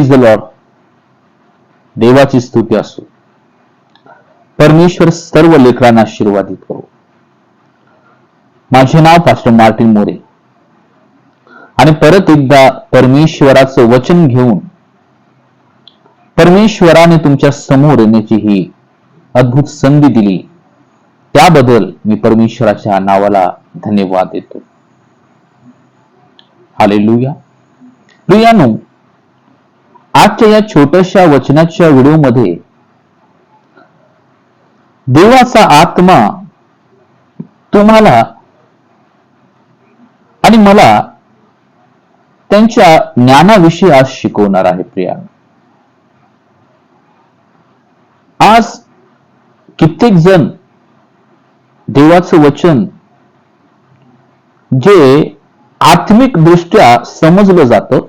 Praise the Lord देवाची स्तुती असो. परमेश्वर सर्व लेकरांना आशीर्वादित करो. माझे नाव पास्टर मार्टिन मोरे. आणि परत एकदा परमेश्वराचं वचन घेऊन परमेश्वराने तुमच्यासमोर येण्याची ही अद्भुत संधी दिली. त्याबद्दल मी परमेश्वराच्या नावाला धन्यवाद देतो. हालेलुया. प्रियानो आजच्या या छोट्याशा वचनाच्या व्हिडिओमध्ये देवाचा आत्मा तुम्हाला आणि मला त्यांच्या ज्ञानाविषयी आज शिकवणार आहे प्रिया. आज कित्येक जण देवाचं वचन जे आत्मिक दृष्ट्या समजलं जातं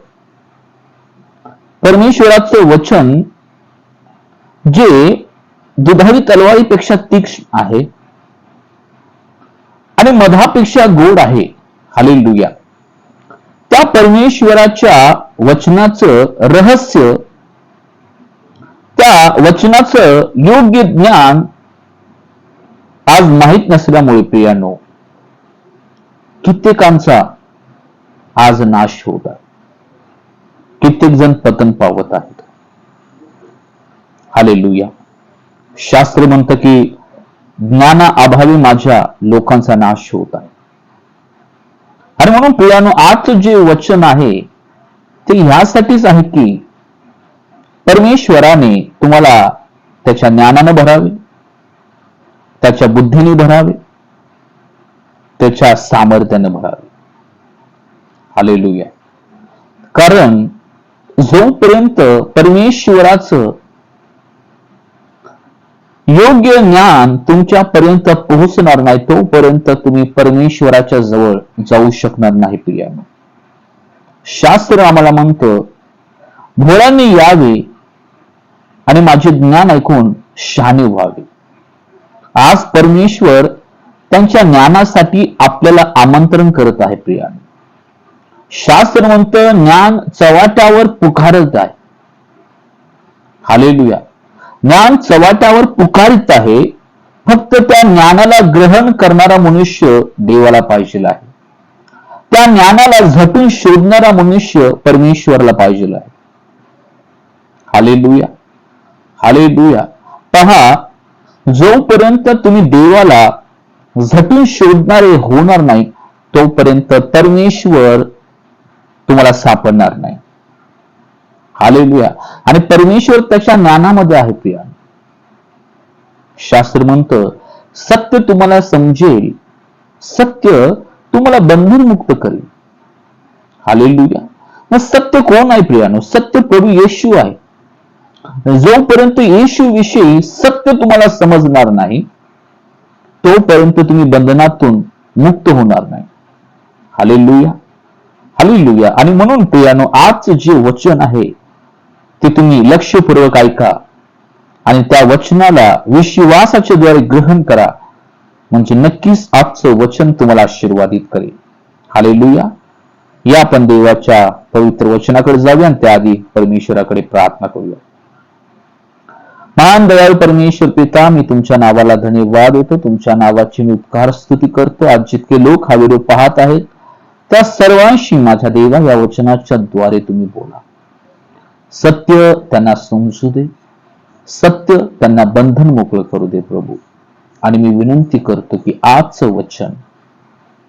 परमेश्वराचं वचन जे दुधारी तलवारीपेक्षा तीक्ष्ण आहे आणि मधापेक्षा गोड आहे. हालेलुया. त्या परमेश्वराच्या वचनाचं रहस्य त्या वचनाचं योग्य ज्ञान आज माहीत नसल्यामुळे प्रियानो कित्येकांचा आज नाश होत आहे. कित्येक जण पतन पावत आहेत. हाले लुया शास्त्र म्हणतं की ज्ञाना अभावी माझ्या लोकांचा नाश होत आहे. आणि म्हणून प्रियानो आजचं जे वचन आहे ते ह्यासाठीच आहे की परमेश्वराने तुम्हाला त्याच्या ज्ञानानं भरावे त्याच्या बुद्धीने भरावे त्याच्या सामर्थ्याने भरावे. हालेलुया. कारण जोपर्यंत परमेश्वराचं योग्य ज्ञान तुमच्यापर्यंत पोहोचणार नाही तोपर्यंत तुम्ही परमेश्वराच्या जवळ जाऊ शकणार नाही प्रियानो. शास्त्र आम्हाला म्हणतं भोळ्यांनी यावे आणि माझे ज्ञान ऐकून शहाणे व्हावे. आज परमेश्वर त्यांच्या ज्ञानासाठी आपल्याला आमंत्रण करत आहे प्रियानो. शास्त्र म्हणतं ज्ञान चवाट्यावर पुकारत आहे. हालेलुया. ज्ञान चवाट्यावर पुकारित आहे फक्त त्या ज्ञानाला ग्रहण करणारा मनुष्य देवाला पाहिजे आहे. त्या ज्ञानाला झटून शोधणारा मनुष्य परमेश्वरला पाहिजे आहे. हालेलुया. हालेलुया. पहा जोपर्यंत तुम्ही देवाला झटून शोधणारे होणार नाही तोपर्यंत परमेश्वर तुम्हाला सापडणार नाही. हालेलुया आणि परमेश्वर त्याच्या ज्ञानामध्ये आहे प्रिया. शास्त्र म्हणत सत्य तुम्हाला समजेल सत्य तुम्हाला बंधन मुक्त करेल. हालेलुया मग सत्य कोण आहे प्रियानो? सत्य प्रभू येशू आहे. जोपर्यंत येशू विषयी सत्य तुम्हाला समजणार नाही तोपर्यंत तुम्ही बंधनातून मुक्त होणार नाही. हालेलुया हालेलुया आणि म्हणून प्रियानो आजचं जे वचन आहे ते तुम्ही लक्षपूर्वक ऐका. आणि त्या वचनाला विश्वासाच्या द्वारे ग्रहण करा. म्हणजे नक्कीच आजचं वचन तुम्हाला आशीर्वादित करेल. हालेलुया या आपण देवाच्या पवित्र वचनाकडे जाऊया आणि त्याआधी परमेश्वराकडे प्रार्थना करूया. महान दयाळू परमेश्वर पिता मी तुमच्या नावाला धन्यवाद देतो. तुमच्या नावाची मी उपकार स्तुती करतो. आज जितके लोक हा व्हिडिओ पाहत आहेत त्या सर्वांशी माझ्या देवा या वचनाच्या द्वारे तुम्ही बोला. सत्य त्यांना समजू दे. सत्य त्यांना बंधन मोकळं करू दे प्रभू. आणि मी विनंती करतो की आजचं वचन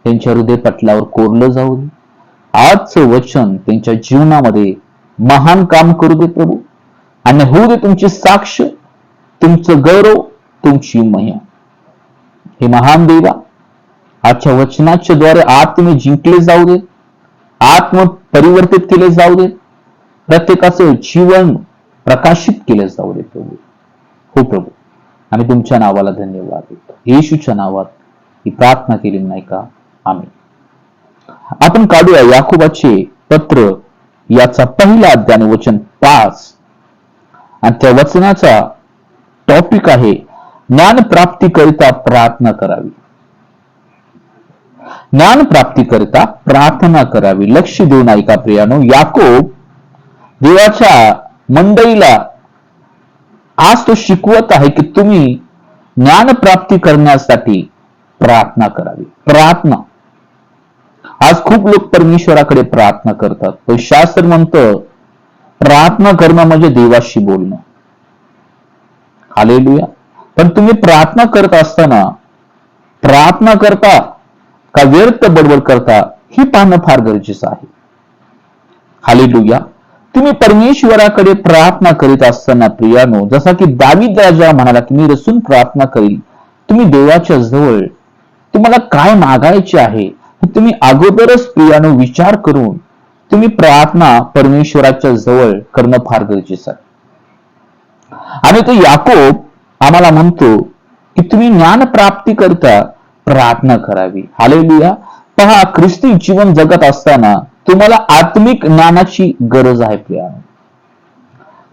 त्यांच्या हृदय पटलावर कोरलं जाऊ दे. आजचं वचन त्यांच्या जीवनामध्ये महान काम करू दे प्रभू. आणि होऊ दे तुमची साक्ष तुमचं गौरव तुमची महिमा. हे महान देवा आजच्या वचनाच्या द्वारे आत्मे जिंकले जाऊ दे आत्म परिवर्तित केले जाऊ दे प्रत्येकाचं जीवन प्रकाशित केले जाऊ दे प्रभू. हो प्रभू आणि तुमच्या नावाला धन्यवाद देतो. येशूच्या नावात ही प्रार्थना केली नाही का आम्ही आपण काढूया याकोबाचे पत्र याचा पहिला अध्याय वचन पाच. आणि त्या वचनाचा टॉपिक आहे ज्ञान प्राप्तीकरिता प्रार्थना करावी. ज्ञान प्राप्ती करता प्रार्थना करावी. लक्ष देऊन ऐका प्रियानो याकोब देवाच्या मंडळीला आज तो शिकवत आहे की तुम्ही ज्ञान प्राप्ती करण्यासाठी प्रार्थना करावी. प्रार्थना. आज खूप लोक परमेश्वराकडे प्रार्थना करतात. पण शास्त्र म्हणतं प्रार्थना करणं म्हणजे देवाशी बोलणं. हालेलुया. पण तुम्ही प्रार्थना करत असताना प्रार्थना करता का व्यर्थ बडबड करता ही पाहणं फार गरजेचं आहे. हालेलुया. तुम्ही परमेश्वराकडे प्रार्थना करीत असताना प्रियानो जसा की दावीद राजा म्हणाला की मी रसून प्रार्थना करील तुम्ही देवाच्या जवळ तुम्हाला काय मागायचे आहे तुम्ही अगोदरच प्रियानो विचार करून तुम्ही प्रार्थना परमेश्वराच्या जवळ करणं फार गरजेचं आहे. आणि तो याकोब आम्हाला म्हणतो की तुम्ही ज्ञान प्राप्ती करता प्रार्थना करावी. हालेलुया पहा ख्रिस्ती जीवन जगत असताना तुम्हाला आत्मिक ज्ञानाची गरज आहे प्रिया.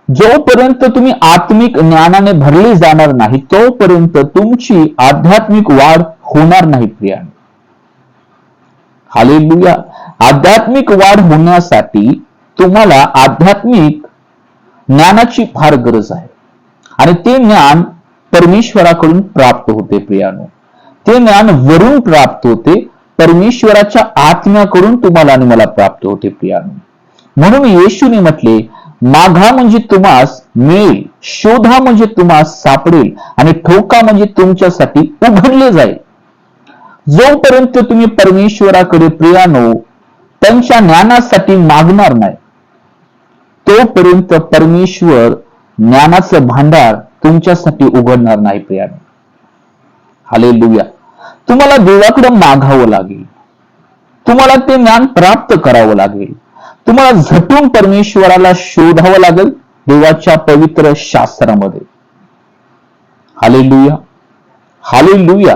जोपर्यंत तुम्ही आत्मिक ज्ञानाने भरले जाणार नाही तोपर्यंत तुमची आध्यात्मिक वाढ होणार नाही प्रिया. हालेलुया आध्यात्मिक वाढ होण्यासाठी तुम्हाला आध्यात्मिक ज्ञानाची फार गरज आहे. आणि ते ज्ञान परमेश्वराकडून प्राप्त होते प्रियानो. ते ज्ञान वरून प्राप्त होते. परमेश्वराच्या आत्म्याकडून तुम्हाला आणि मला प्राप्त होते प्रियानो. म्हणून येशूने म्हटले माघा म्हणजे तुम्हास मिळेल शोधा म्हणजे तुम्हास सापडेल आणि ठोका म्हणजे तुमच्यासाठी उघडले जाईल. जोपर्यंत तुम्ही परमेश्वराकडे प्रियानो त्यांच्या ज्ञानासाठी मागणार नाही तोपर्यंत परमेश्वर ज्ञानाचं भांडार तुमच्यासाठी उघडणार नाही प्रियानो. हाले तुम्हाला देवाकडे मागावं लागेल. तुम्हाला ते ज्ञान प्राप्त करावं लागेल. तुम्हाला झटून परमेश्वराला शोधावं लागेल देवाच्या पवित्र शास्त्रामध्ये. हाले लुया हाले लुया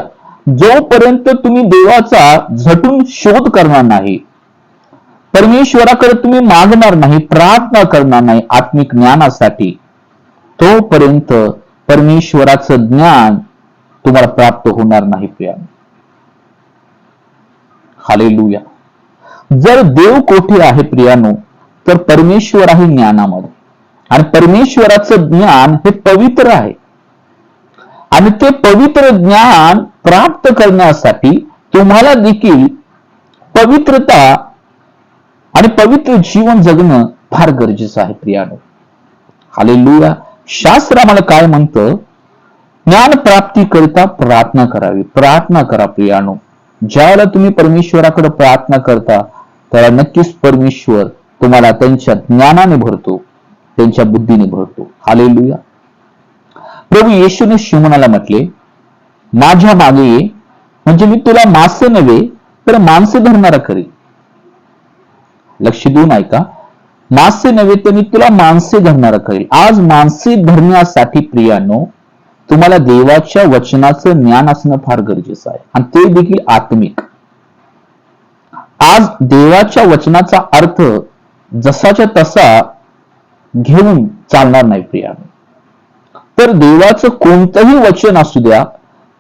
जोपर्यंत तुम्ही देवाचा झटून शोध करणार नाही परमेश्वराकडे तुम्ही मागणार नाही प्रार्थना करणार नाही आत्मिक ज्ञानासाठी तोपर्यंत परमेश्वराचं ज्ञान तुम्हाला प्राप्त होणार नाही प्रिया हालेलुया. जर देव कोठे आहे प्रियानो तर परमेश्वर आहे ज्ञानामध्ये. आणि परमेश्वराचं ज्ञान हे पवित्र आहे. आणि ते पवित्र ज्ञान प्राप्त करण्यासाठी तुम्हाला देखील पवित्रता आणि पवित्र जीवन जगणं फार गरजेचं आहे प्रियानो. हालेलुया. शास्त्र आम्हाला काय म्हणतं? ज्ञान प्राप्ती करता प्रार्थना करावी. प्रार्थना करा प्रियानो. ज्यावेळेला तुम्ही परमेश्वराकडे प्रार्थना करता त्याला नक्कीच परमेश्वर तुम्हाला त्यांच्या ज्ञानाने भरतो त्यांच्या बुद्धीने भरतो. हालेलुया प्रभू येशूने शिवमनाला म्हटले माझ्या मागे ये म्हणजे मी तुला मासे नव्हे तर माणसे धरणारा करी लक्ष देऊन ऐका मासे नव्हे तर मी तुला माणसे धरणारा करेल आज माणसे धरण्यासाठी प्रियानो तुम्हाला देवाच्या वचनाचं ज्ञान असणं फार गरजेचं आहे. आणि ते देखील आत्मिक. आज देवाच्या वचनाचा अर्थ जसाच्या तसा घेऊन चालणार नाही प्रिया. तर देवाचं कोणतंही वचन असू द्या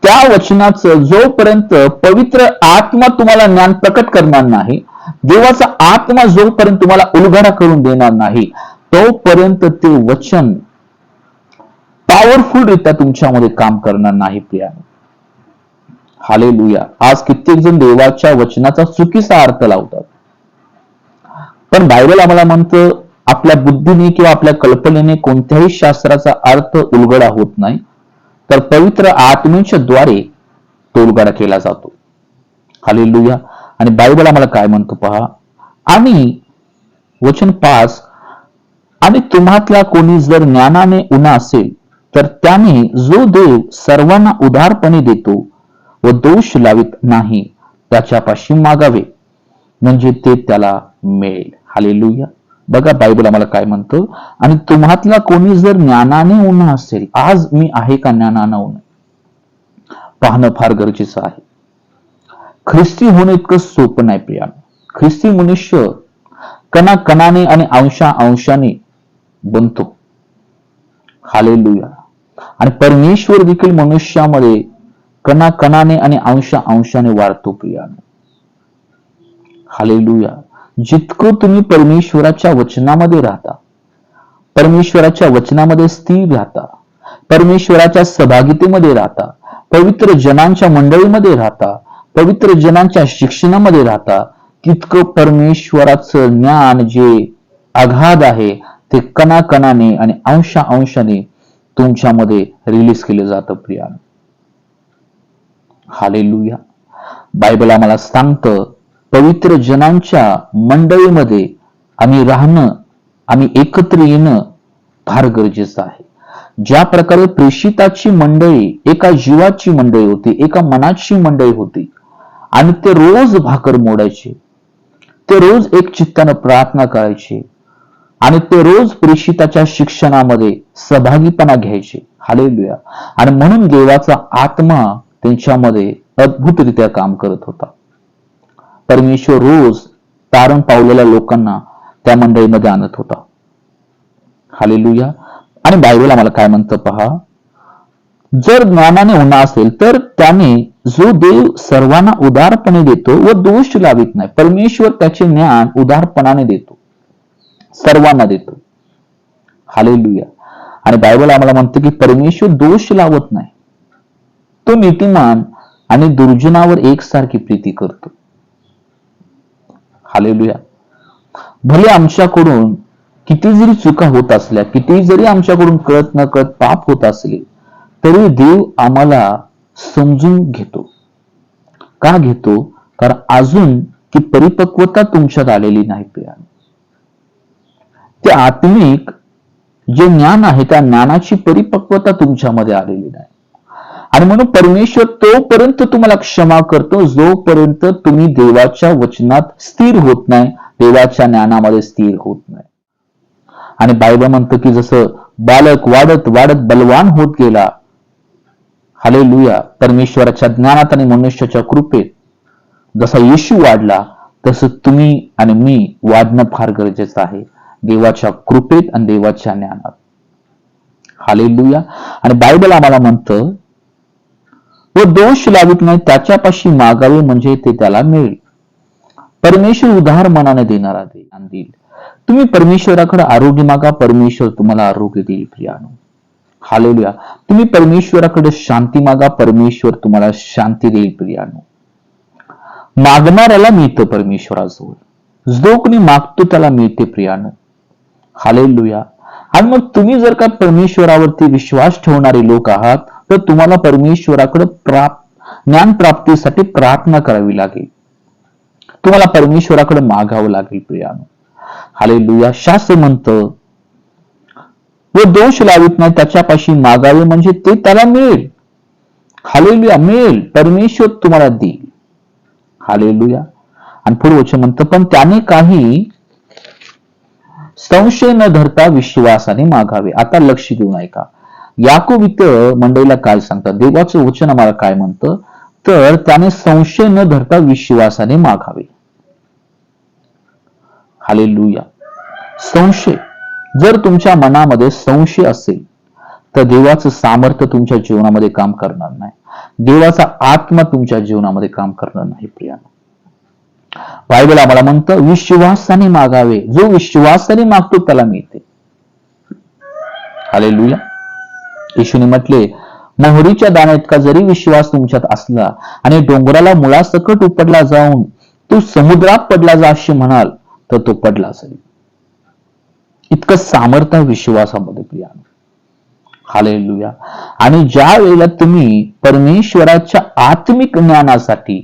त्या वचनाचं जोपर्यंत पवित्र आत्मा तुम्हाला ज्ञान प्रकट करणार नाही देवाचा आत्मा जोपर्यंत तुम्हाला उलगडा करून देणार नाही तोपर्यंत ते वचन पॉवरफुल रित्या तुमच्यामध्ये काम करणार नाही प्रिया. हाले लुया आज कित्येक जण देवाच्या वचनाचा चुकीचा अर्थ लावतात. पण बायबल आम्हाला म्हणतं आपल्या बुद्धीने किंवा आपल्या कल्पनेने कोणत्याही शास्त्राचा अर्थ उलगडा होत नाही तर पवित्र आत्मेच्या द्वारे तो उलगडा केला जातो. हाले लुया आणि बायबल आम्हाला काय म्हणतो पहा? आणि वचन पास आणि तुम्हातला कोणी जर ज्ञानाने उन्हा असेल तर त्याने जो देव सर्वांना उदारपणे देतो व दोष लावित नाही त्याच्यापाशी मागावे. म्हणजे ते त्याला मिळेल हालेलुया बघा बायबल आम्हाला काय म्हणतो? आणि तुम्हातला कोणी जर ज्ञानाने उन्हा असेल आज मी आहे का ज्ञानानं उन्हा? पाहणं फार गरजेचं आहे. ख्रिस्ती होणं इतकं सोपं नाही प्रिया ख्रिस्ती मनुष्य कणा कणाने आणि अंशा अंशाने बनतो. हालेलुया आणि परमेश्वर देखील मनुष्यामध्ये कणा कणाने आणि अंश अंशाने वाढतो प्रियाने. हालेलुया. जितकं तुम्ही परमेश्वराच्या वचनामध्ये राहता परमेश्वराच्या वचनामध्ये स्थिर राहता परमेश्वराच्या सहभागितेमध्ये राहता पवित्र जनांच्या मंडळीमध्ये राहता पवित्र जनांच्या शिक्षणामध्ये राहता तितकं परमेश्वराचं ज्ञान जे अगाध आहे ते कणाकणाने आणि अंशा अंशाने तुमच्यामध्ये रिलीज केलं जातं प्रिया हालेलुया बायबल आम्हाला सांगतं पवित्र जनांच्या मंडळीमध्ये आम्ही राहणं आम्ही एकत्र येणं फार गरजेचं आहे. ज्या प्रकारे प्रेषिताची मंडळी एका जीवाची मंडळी होती एका मनाची मंडळी होती आणि ते रोज भाकर मोडायचे ते रोज एक चित्तानं प्रार्थना करायचे आणि ते रोज प्रेषिताच्या शिक्षणामध्ये सहभागीपणा घ्यायचे. हालेलुया. आणि म्हणून देवाचा आत्मा त्यांच्यामध्ये अद्भुतरित्या काम करत होता. परमेश्वर रोज तारण पावलेल्या लोकांना त्या मंडळीमध्ये आणत होता. हालेलुया. आणि बायबल आम्हाला काय म्हणतं पहा? जर ज्ञानाने होणार असेल तर त्याने जो देव सर्वांना उदारपणे देतो व दोष लावित नाही. परमेश्वर त्याचे ज्ञान उदारपणाने देतो. सर्वांना देतो. हालेलुया आणि बायबल आम्हाला म्हणतो की परमेश्वर दोष लावत नाही. तो नीतिमान आणि दुर्जनावर एकसारखी प्रीती करतो. हालेलुया भले आमच्याकडून किती जरी चुका होत असल्या किती जरी आमच्याकडून कळत न कळत पाप होत असले तरी देव आम्हाला समजून घेतो. का घेतो? कारण अजून ती परिपक्वता तुमच्यात आलेली नाही प्रिया ते आत्मिक जे ज्ञान आहे त्या ज्ञानाची परिपक्वता तुमच्यामध्ये आलेली नाही. आणि म्हणून परमेश्वर तोपर्यंत तुम्हाला क्षमा करतो जोपर्यंत तुम्ही देवाच्या वचनात स्थिर होत नाही देवाच्या ज्ञानामध्ये स्थिर होत नाही. आणि बायबल म्हणतं की जसं बालक वाढत वाढत बलवान होत गेला हाले लुया परमेश्वराच्या ज्ञानात आणि मनुष्याच्या कृपेत जसा येशू वाढला तसं तुम्ही आणि मी वाढणं फार गरजेचं आहे. देवाच्या कृपेत आणि देवाच्या ज्ञानात. हालेलुया आणि बायबल आम्हाला म्हणतं व दोष लावित नाही त्याच्यापाशी मागावे म्हणजे ते त्याला मिळेल. परमेश्वर उदार मनाने देणारा देईल. तुम्ही परमेश्वराकडे आरोग्य मागा परमेश्वर तुम्हाला आरोग्य देईल प्रियानो. हालेलुया तुम्ही परमेश्वराकडे शांती मागा परमेश्वर तुम्हाला शांती देईल प्रियानो. मागणाऱ्याला मिळतं परमेश्वराजवळ. जो कोणी मागतो त्याला मिळते प्रियानो. हालेलुया. आणि मग तुम्ही जर का परमेश्वरावरती विश्वास ठेवणारे लोक आहात तर तुम्हाला परमेश्वराकडे प्राप्त ज्ञान प्राप्तीसाठी प्रार्थना करावी लागेल. तुम्हाला परमेश्वराकडे मागावं लागेल प्रियानो. हालेलुया. शास्त्र म्हणतं व दोष लावित नाही त्याच्यापाशी मागावे म्हणजे ते त्याला मिळेल. हालेलुया मिळेल. परमेश्वर तुम्हाला देईल. हालेलुया. आणि पुढे वचन म्हणतं पण त्याने काही संशय न धरता विश्वासाने मागावे आता लक्ष देऊन ऐका. याकोब इथं मंडळीला काय सांगतात? देवाचं वचन आम्हाला काय म्हणतं? तर त्याने संशय न धरता विश्वासाने मागावे हालेलुया. संशय. जर तुमच्या मनामध्ये संशय असेल तर देवाचं सामर्थ्य तुमच्या जीवनामध्ये काम करणार नाही. देवाचा आत्मा तुमच्या जीवनामध्ये काम करणार नाही प्रियानो. बायबल आम्हाला म्हणतं विश्वासाने मागावे. जो विश्वासाने मागतो त्याला मिळते. हालेलुया. येशूने म्हटले मोहरीच्या दाण्यात का जरी विश्वास तुमच्यात असला आणि डोंगराला मुळासकट उपडला जाऊन तू समुद्रात पडला जा असे म्हणाल तर तो पडला असेल इतकं सामर्थ्य विश्वासामध्ये प्रिया हालेलुया. आणि ज्या वेळेला तुम्ही परमेश्वराच्या आत्मिक ज्ञानासाठी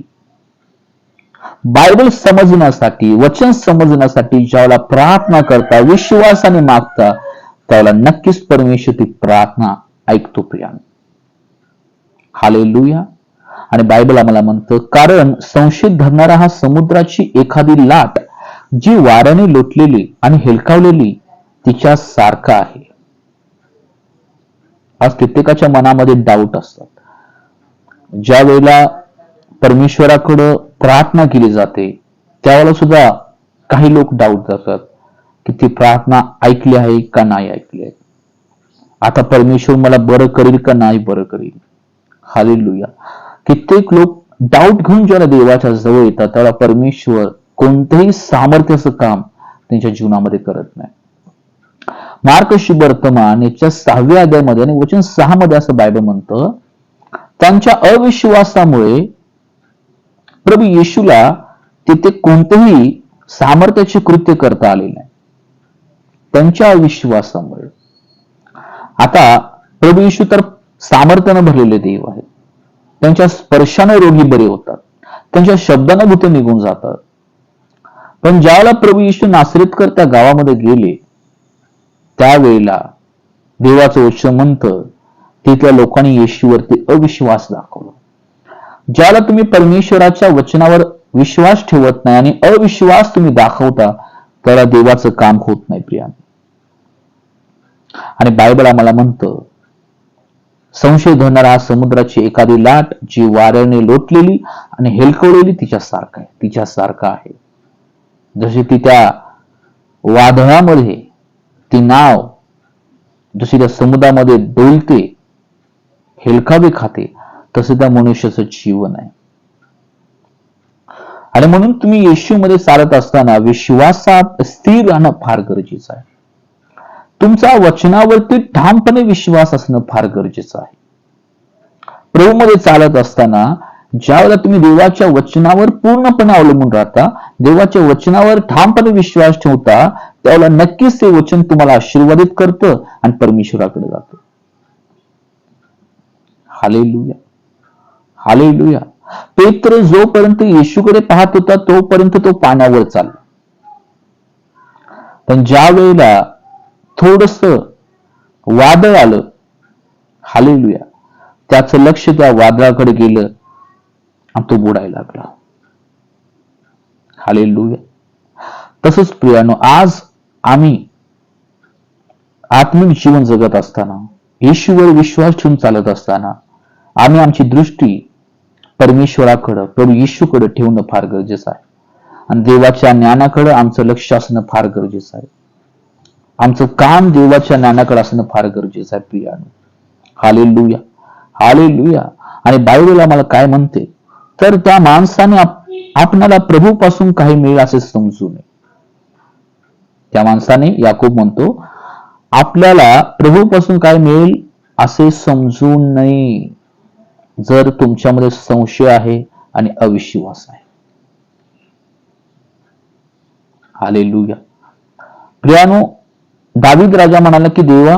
बायबल समजण्यासाठी वचन समजण्यासाठी ज्यावेळेला प्रार्थना करता विश्वासाने मागता त्यावेळेला नक्कीच परमेश्वर ती प्रार्थना ऐकतो प्रिया हालेलुया. आणि बायबल आम्हाला म्हणतं कारण संशयित धरणारा हा समुद्राची एखादी लाट जी वाऱ्याने लोटलेली आणि हेलकावलेली तिच्या सारखा आहे. आज कित्येकाच्या मनामध्ये डाऊट असतात ज्या वेळेला परमेश्वराकडं प्रार्थना केली जाते. त्यावेळेला सुद्धा काही लोक डाऊट करतात की ती प्रार्थना ऐकली आहे का नाही ऐकली आहे. आता परमेश्वर मला बरं करेल का नाही बरं करेल? हालेलुया कित्येक लोक डाऊट घेऊन ज्याला देवाच्या जवळ येतात त्याला परमेश्वर कोणतेही सामर्थ्याचं काम त्यांच्या जीवनामध्ये करत नाही. मार्क वर्तमान याच्या सहाव्या अध्यायामध्ये आणि वचन सहा मध्ये असं बायबल म्हणतं त्यांच्या अविश्वासामुळे प्रभू येशूला तिथे कोणतेही सामर्थ्याचे कृत्य करता आले नाही. त्यांच्या अविश्वासामुळे. आता प्रभू येशू तर सामर्थ्यानं भरलेले देव आहेत. त्यांच्या स्पर्शाने रोगी बरे होतात. त्यांच्या शब्दानं भूते निघून जातात. पण ज्यावेळेला प्रभू येशू नासरेतकर त्या गावामध्ये गेले त्यावेळेला देवाचं वचन म्हणतं तिथल्या लोकांनी येशूवरती अविश्वास दाखवला. ज्याला तुम्ही परमेश्वराच्या वचनावर विश्वास ठेवत नाही आणि अविश्वास तुम्ही दाखवता त्याला देवाचं काम होत नाही प्रिया. आणि बायबल आम्हाला म्हणतं संशय धरणारा समुद्राची एखादी लाट जी वाऱ्याने लोटलेली आणि हेलकवलेली तिच्यासारखा आहे तिच्यासारखा आहे. जशी ती त्या वादळामध्ये ती नाव जशी त्या समुद्रामध्ये डोलते हेलकावे खाते तसं त्या मनुष्याचं जीवन आहे. आणि म्हणून तुम्ही येशूमध्ये चालत असताना विश्वासात स्थिर राहणं फार गरजेचं आहे. तुमचा वचनावरती ठामपणे विश्वास असणं फार गरजेचं आहे. प्रभूमध्ये चालत असताना ज्यावेळेला तुम्ही देवाच्या वचनावर पूर्णपणे अवलंबून राहता देवाच्या वचनावर ठामपणे विश्वास ठेवता त्यावेळेला नक्कीच ते वचन तुम्हाला आशीर्वादित करतं आणि परमेश्वराकडे जातं. हालेलुया. हालेलुया. पेत्र जोपर्यंत येशूकडे पाहत होता तोपर्यंत तो पाण्यावर चालला. पण ज्या वेळेला थोडस वादळ आलं हालेलुया त्याचं लक्ष त्या वादळाकडे गेलं आणि तो बुडायला लागला. हालेलुया. तसंच प्रियानो आज आम्ही आत्मिक जीवन जगत असताना येशूवर विश्वास ठेवून चालत असताना आम्ही आमची दृष्टी परमेश्वराकडं प्रभू येशूकडे ठेवणं फार गरजेचं आहे. आणि देवाच्या ज्ञानाकडं आमचं लक्ष असणं फार गरजेचं आहे. आमचं काम देवाच्या ज्ञानाकडे असणं फार गरजेचं आहे प्रियानो. हाले लुया हाले लुया आणि बायबल आम्हाला काय म्हणते? तर त्या माणसाने आपणाला प्रभूपासून काही मिळेल असे समजू नये. त्या माणसाने याकूब म्हणतो आपल्याला प्रभूपासून काय मिळेल असे समजू नये. जर तुमच्यामध्ये संशय आहे आणि अविश्वास आहे. हाले लुया प्रियानो दावीद राजा म्हणाला की देवा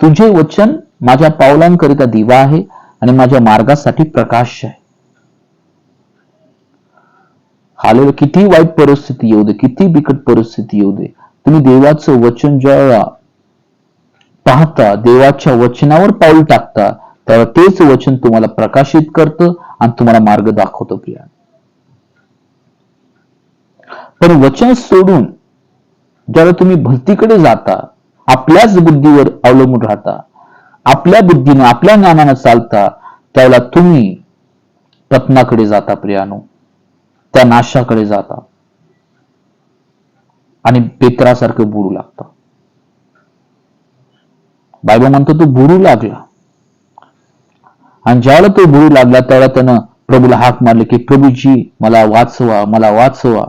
तुझे वचन माझ्या पावलांकरिता दिवा आहे आणि माझ्या मार्गासाठी प्रकाश आहे. हालेल किती वाईट परिस्थिती येऊ दे किती बिकट परिस्थिती येऊ दे. तुम्ही देवाचं वचन ज्या पाहता देवाच्या वचनावर पाऊल टाकता तर तेच वचन तुम्हाला प्रकाशित करतं आणि तुम्हाला मार्ग दाखवतो प्रिया पण वचन सोडून ज्याला तुम्ही भलतीकडे जाता आपल्याच बुद्धीवर अवलंबून राहता आपल्या बुद्धीने आपल्या ज्ञानानं चालता त्यावेळेला तुम्ही पत्नाकडे जाता प्रियानो. त्या नाशाकडे जाता. आणि पेत्रासारखं बुडू लागतं. बायबा म्हणतो तो बुडू लागला. आणि ज्यावेळेला तो बुडू लागला त्यावेळेला त्यानं प्रभूला हाक मारले की प्रभूजी मला वाचवा मला वाचवा.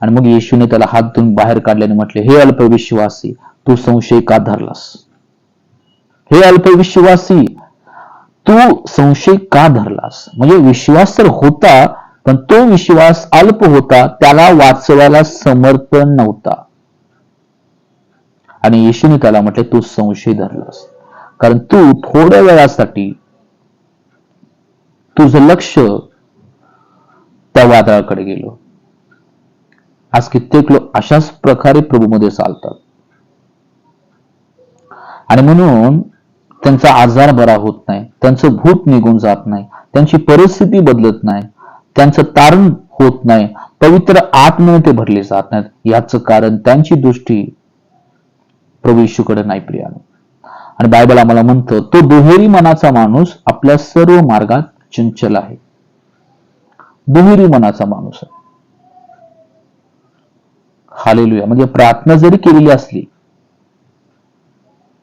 आणि मग येशूने त्याला हात धुवून बाहेर काढल्याने म्हटले हे अल्पविश्वासी तू संशय का धरलास? हे अल्पविश्वासी तू संशय का धरलास? म्हणजे विश्वास तर होता पण तो विश्वास अल्प होता त्याला वाचवायला समर्थ नव्हता. आणि येशूने त्याला म्हटले तू संशय धरलास कारण तू थोड्या वेळासाठी तुझं लक्ष त्या वादळाकडे गेलो. आज कित्येक लोक अशाच प्रकारे प्रभूमध्ये चालतात. आणि म्हणून त्यांचा आजार बरा होत नाही त्यांचं भूत निघून जात नाही त्यांची परिस्थिती बदलत नाही त्यांचं तारण होत नाही पवित्र आत्मने ते भरले जात नाहीत. याचं कारण त्यांची दृष्टी प्रभू येशूकडे नाही प्रियानो. आणि बायबल आम्हाला म्हणतं तो दुहेरी मनाचा माणूस आपल्या सर्व मार्गात चंचल आहे. दुहेरी मनाचा माणूस आहे. हालेलुया. म्हणजे प्रार्थना जरी केलेली असली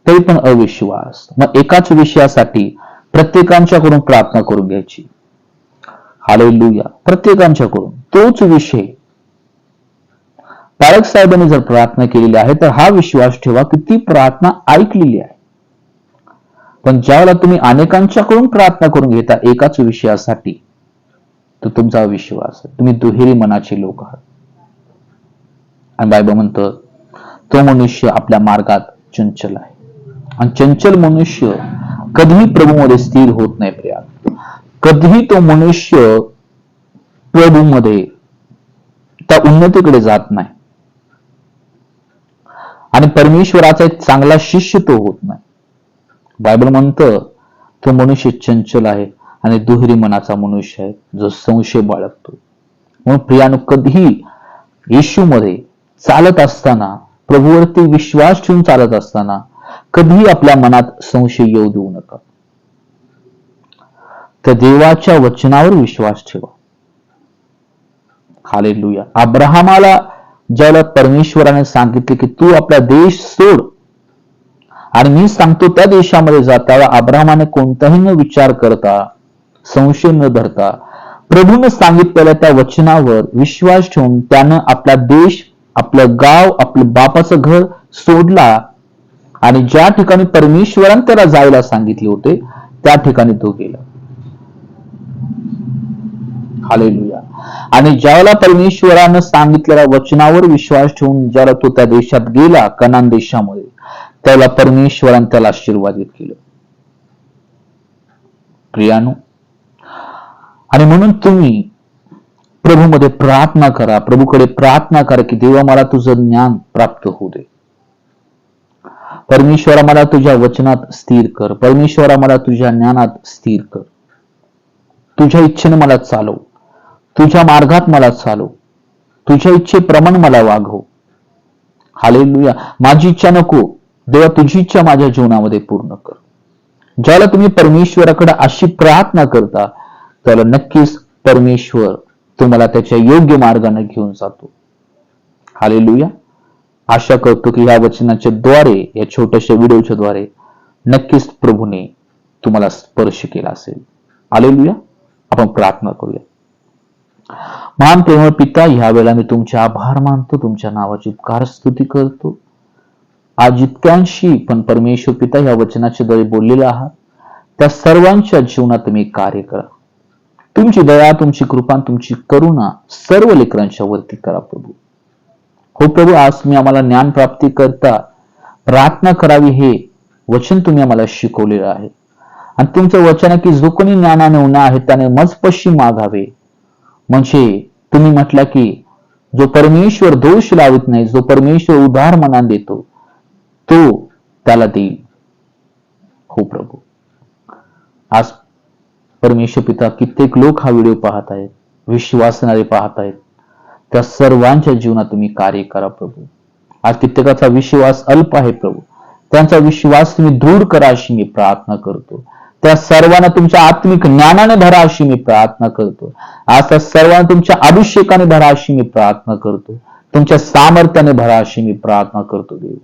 तरी पण अविश्वास. मग एकाच विषयासाठी प्रत्येकांच्याकडून प्रार्थना करून घ्यायची. हालेलुया. प्रत्येकांच्याकडून. तोच विषय. तारक साहेबांनी जर प्रार्थना केलेली आहे तर हा विश्वास ठेवा की ती प्रार्थना ऐकलेली आहे. पण ज्यावेळेला तुम्ही अनेकांच्याकडून प्रार्थना करून घेता एकाच विषयासाठी तो तुमचा विश्वास तुम्ही दुहेरी मनाचे लोक आहात. आणि बायबल म्हणतो तो मनुष्य आपल्या मार्गात चंचल आहे. आणि चंचल मनुष्य कधीही प्रभूमध्ये स्थिर होत नाही प्रिया. कधीही तो मनुष्य प्रभूमध्ये त्या उन्नतीकडे जात नाही. आणि परमेश्वराचा एक चांगला शिष्य तो होत नाही. बायबल म्हणतं तो मनुष्य चंचल आहे आणि दुहेरी मनाचा मनुष्य आहे जो संशय बाळगतो. म्हणून प्रियानु कधीही येशूमध्ये चालत असताना प्रभूवरती विश्वास ठेवून चालत असताना कधीही आपल्या मनात संशय येऊ देऊ नका. तर देवाच्या वचनावर विश्वास ठेवा. हालेलुया. अब्राहमाला ज्याला परमेश्वराने सांगितले की तू आपला देश सोड आणि मी सांगतो त्या देशामध्ये जाताना अब्रामाने अब्राहमाने कोणताही न विचार करता संशय न धरता प्रभूने सांगितलेल्या त्या वचनावर विश्वास ठेवून त्यानं आपला देश आपलं गाव आपलं बापाचं घर सोडला. आणि ज्या ठिकाणी परमेश्वरान त्याला जायला सांगितले होते त्या ठिकाणी तो गेला. हालेलुया. आणि ज्यावेळेला परमेश्वरानं सांगितलेल्या वचनावर विश्वास ठेवून ज्याला तो त्या देशात गेला कनान देशामध्ये त्याला परमेश्वराने त्याला आशीर्वादित केलं. प्रियानो आणि म्हणून तुम्ही प्रभूमध्ये प्रार्थना करा प्रभूकडे प्रार्थना करा की देवा मला तुझं ज्ञान प्राप्त होऊ दे. परमेश्वरा मला तुझ्या वचनात स्थिर कर परमेश्वरा मला तुझ्या ज्ञानात स्थिर कर. तुझ्या इच्छेने मला चालव तुझ्या मार्गात मला चालव तुझ्या इच्छेप्रमाणे मला वागव. हालेलुया. माझी इच्छा नको देवा तुझी इच्छा माझ्या जीवनामध्ये पूर्ण कर. ज्याला तुम्ही परमेश्वराकडे अशी प्रार्थना करता त्याला नक्कीच परमेश्वर तुम्हाला त्याच्या योग्य मार्गाने घेऊन जातो. हालेलुया आशा करतो की या वचनाच्या द्वारे या छोट्याशा व्हिडिओच्या द्वारे नक्कीच प्रभूने तुम्हाला स्पर्श केला असेल. आलेलुया आपण प्रार्थना करूया. महान प्रेमळ पिता ह्या वेळेला मी तुमचे आभार मानतो तुमच्या नावाची उपकार स्तुती करतो. आज जितक्यांशी पण परमेश्वर पिता ह्या वचनाच्या द्वारे बोललेला आहात त्या सर्वांच्या जीवनात तुम्ही कार्य करा. तुमची दया तुमची कृपा तुमची करुणा सर्व लेकरांच्या वरती करा प्रभू. हो प्रभू आज तुम्ही आम्हाला ज्ञान प्राप्ती करता प्रार्थना करावी हे वचन तुम्ही आम्हाला शिकवलेलं आहे. आणि तुमचं वचन आहे की जो कोणी ज्ञानाने उन्हा आहे त्याने मजपशी मागावे. म्हणजे तुम्ही म्हटलं की जो परमेश्वर दोष लावित नाही जो परमेश्वर उदार मनान देतो तो त्याला देईल हो प्रभू. आज परमेश्वर पिता कित्येक लोक हा व्हिडिओ पाहत आहेत विश्वासणारे पाहत आहेत. त्या सर्वांच्या जीवनात तुम्ही कार्य करा प्रभू. आज कित्येकाचा विश्वास अल्प आहे प्रभू. त्यांचा विश्वास तुम्ही दृढ करा अशी मी प्रार्थना करतो. त्या सर्वांना तुमच्या आत्मिक ज्ञानाने धरा अशी मी प्रार्थना करतो. आज त्या सर्वांना तुमच्या अभिषेकाने धरा अशी मी प्रार्थना करतो. तुमच्या सामर्थ्याने भरा अशी मी प्रार्थना करतो देव.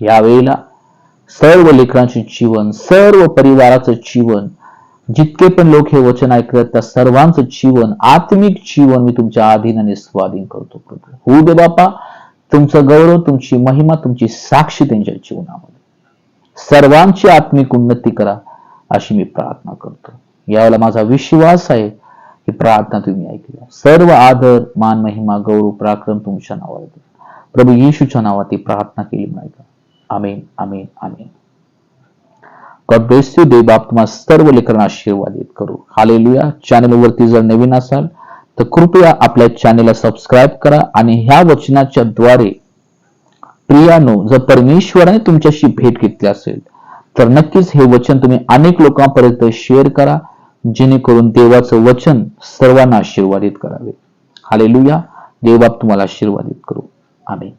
यावेळेला सर्व लेखनाचे जीवन सर्व परिवाराचं जीवन जितके पण लोक हे वचन ऐकतात त्या सर्वांचं जीवन आत्मिक जीवन मी तुमच्या अधीनाने स्वाधीन करतो प्रभू. होऊ दे बापा तुमचं गौरव तुमची महिमा तुमची साक्षी त्यांच्या जीवनामध्ये. सर्वांची आत्मिक उन्नती करा अशी मी प्रार्थना करतो. यावेळेला माझा विश्वास आहे ही प्रार्थना तुम्ही ऐकली. सर्व आदर मान महिमा गौरव पराक्रम तुमच्या नावावर प्रभू येशूच्या नावात ही प्रार्थना केली नाही का आमीन आमीन आमीन. गॉड ब्लेस यू देव बाप तुम्हाला सर्व लेखन आशीर्वादित करू. हालेलुया चॅनलवरती जर नवीन असाल तर कृपया आपल्या चॅनेलला सबस्क्राईब करा आणि ह्या वचनाच्या द्वारे प्रियानो जर परमेश्वराने तुमच्याशी भेट घेतली असेल तर नक्कीच हे वचन तुम्ही अनेक लोकांपर्यंत शेअर करा जेणेकरून देवाचं वचन सर्वांना आशीर्वादित करावे. हालेलुया देवबाप तुम्हाला आशीर्वादित करू. आम्ही